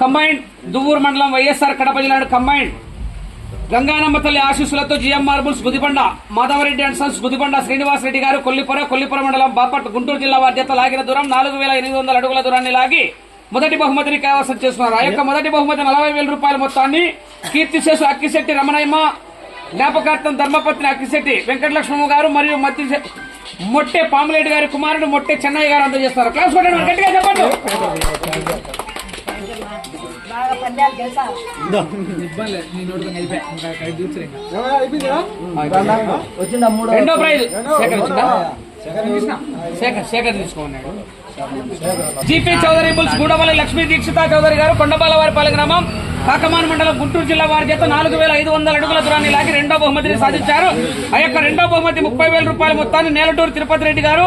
Combined Duvvuru మండలం వైఎస్ఆర్ కడప జిల్లా combined Ganganamma తల్లి ఆశీస్సులతో GM marbles Gudibanda Madhavareddy and sons Gudibanda Srinivas Reddy గారు కొల్లిపుర కొల్లిపుర మండలం బాపట్ గుంటూరు జిల్లా బాధ్యత లాగిన దూరం నాలుగు వేల ఎనిమిది వందల అడుగుల దూరాన్ని లాగి మొదటి బహుమతిని కైవసం చేస్తున్నారు ఆ యొక్క మొదటి బహుమతి నలభై వేల రూపాయల మొత్తాన్ని కీర్తిశేషు అక్కిశెట్టి రమణయ్య జ్ఞాపకార్థం ధర్మపత్ని అక్కిశెట్టి వెంకటలక్ష్మమ్మ గారు మరియు మధ్య మొట్టె పాములేటి గారి కుమారుడు మొట్టె చెన్నయ్య గారు అందజేస్తారు. క్లాస్ కొట్టండి గట్టిగా చెప్పండి. బాగా పందాలు తెలుసా రెండో ప్రైజ్. శేఖర్ వచ్చిందా? శేఖర్ శేఖర్ తీసుకున్నాడు జీపీ చౌదరి బుల్స్ గూడవల్లి లక్ష్మీ దీక్షిత చౌదరి గారు కొండబాలవారిపాలెం గ్రామం కాకమాన్ మండలం గుంటూరు జిల్లా వారి చేత నాలుగు వేల ఐదు వందల అడుగుల దూరాన్ని లాగి రెండో బహుమతిని సాధించారు. ఆ యొక్క రెండో బహుమతి ముప్పై వేల రూపాయల మొత్తాన్ని నేలటూరు తిరుపతి రెడ్డి గారు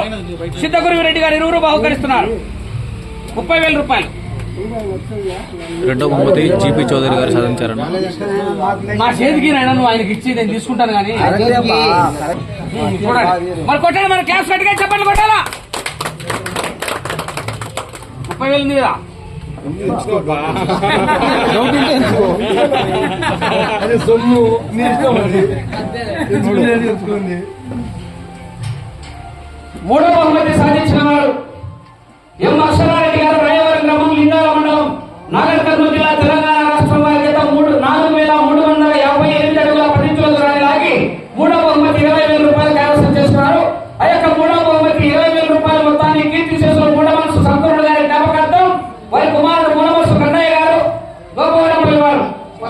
సిద్ధగురువి రెడ్డి గారు ఇరువురు బహుకరిస్తున్నారు. ముప్పై వేల రూపాయలు. రెండో బహుమతి జీపీ చౌదరి గారు సాధించారన్న. నా చేతికి నైనా నువ్వు ఆయనకి ఇచ్చి నేను తీసుకుంటాను కానీ. మరి కొట్టాలి మరి క్యాష్ కట్టుగా చెప్పండి కొట్టాలా? ముప్పై వేలు అది. సొమ్ము మూడో బహుమతి సాధించిన వారు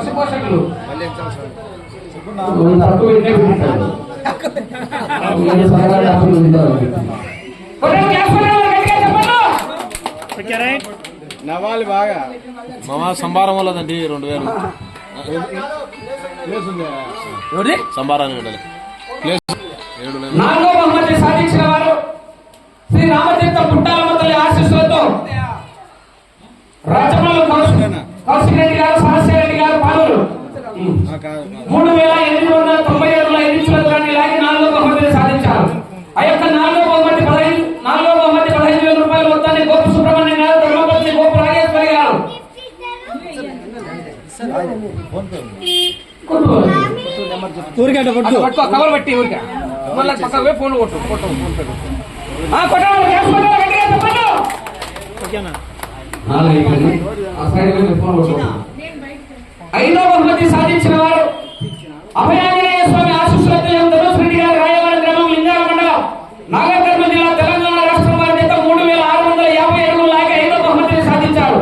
వారు పశు పోషకులు తక్కువ వినే ఉంటారు. కొట్టండి, క్యాష్ కొట్టండి, గట్టిగా చెప్పండి. నవ్వాలి బాగా. మామ సంబారం వల్లదండి రెండు వేలు? సంబారాన్ని ప్లేస్ ఏడు సాధించిన వారు శ్రీ రామతీర్థ పుట్టాలమ్మ తల్లి ఆశీస్సులతో రాజమల్లు కౌశిక్ కౌశిక్ రెడ్డి గారు రెడ్డి గారు పాలూరు మూడు వేల ఎనిమిది వందల తొంభై ఏడుల ఎనిమిది దూరాన్ని లాగి నాలుగో బహుమతిని సాధించారు. ఆ యొక్క నాలుగో బహుమతి పదహైదు నాలుగో బహుమతి పదహైదు వేల రూపాయల మొత్తాన్ని గోపు సుబ్రహ్మణ్యం గారు ధర్మపత్ని గోపు రాజేశ్వరి గారు కవర్ పట్టి ఊరికే. మళ్ళీ ఫోన్ కొట్టు కొట్టు ఫోన్ పే కొట్టు. ఐదో బహుమతి సాధించిన వారు అభయాంజనేయ స్వామి ఆశీస్సులతో ఎం ధనుష్ రెడ్డి గారు రాయవరం గ్రామం లింగాల మండలం నాగర్ కర్నూలు జిల్లా తెలంగాణ రాష్ట్రం వారి చేత మూడు వేల ఆరు వందల యాభై అడుగులు లాగి ఐదో బహుమతిని సాధించారు.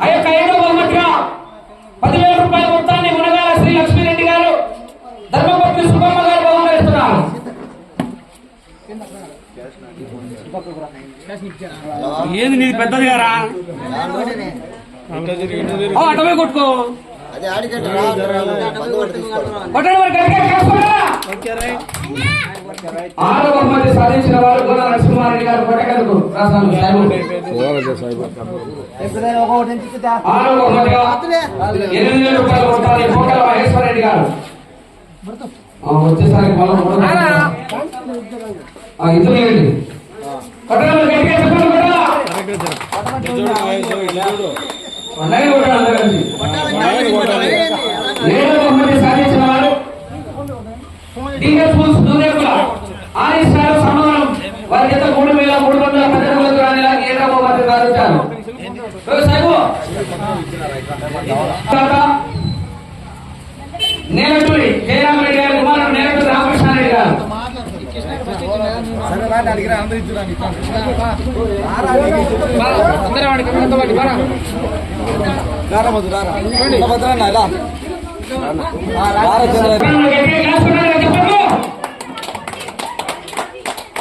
ఆ యొక్క ఐదో బహుమతిగా పదివేల రూపాయల మొత్తాన్ని మునగాల శ్రీ లక్ష్మీరెడ్డి గారు ధర్మపత్ని సుబ్బమ్మ గారు బహుకరిస్తున్నారు ఏది నీది పెద్దది గారా? అటవే కొట్టుకో. కొట్టండి మరి గట్టిగా చేసుకోరా. ఆరో బహుమతి సాధించిన వారు గోల నరసింహారెడ్డి గారు కొట్టగలకు రాష్ట్రాలు ఆరో బహుమతిగా ఎనిమిది వేల రూపాయలు కొట్టాలి. కోకల మహేశ్వర రెడ్డి గారు వచ్చేసరికి ఇద్దరు లేండి కొట్టండి మరి గట్టిగా చెప్పండి కొట్టాలా ఏడో బహుమతి సాధించిన వారు డీఎస్ స్కూల్స్ దూరేకుల ఆర్ఎస్ గారు సమానం వారి చేత మూడు వేల మూడు వందల పద్దెనిమిది దూరాన్ని లాగి ఏడో బహుమతి సాధించారు ఓ సాయిబు. తర్వాత నేలటూరి జయరామ్ రెడ్డి గారు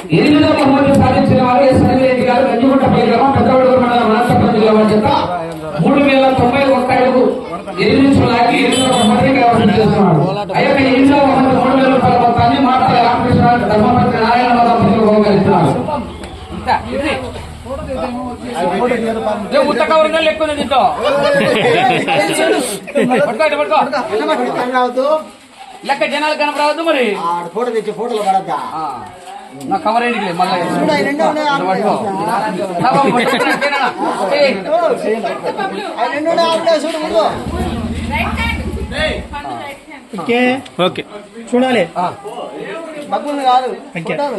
ఎనిమిదవ బహుమతి సాధించిన వారు ఎస్ రెడ్డి గారు గంజిగుంటపల్లి గ్రామం పెద్దవడుగురు మండలం అనంతపురం జిల్లా చేత మూడు వేల తొంభై ఒక్క ఎనిమిది నిమిషాలు లాగి ఎనిమిదవ బహుమతి కైవసం చేస్తున్నారు ఎనిమిదవ ఉత్త కవరింగ్ లెక్క ఉంది దీంట్లో. లెక్క జనాలు కనపడవద్దు మరి. ఫోటో తెచ్చి ఫోటోలు పడద్దా. నా కవర్ ఏంటి మళ్ళీ. ఓకే. చూడాలి. కాదు.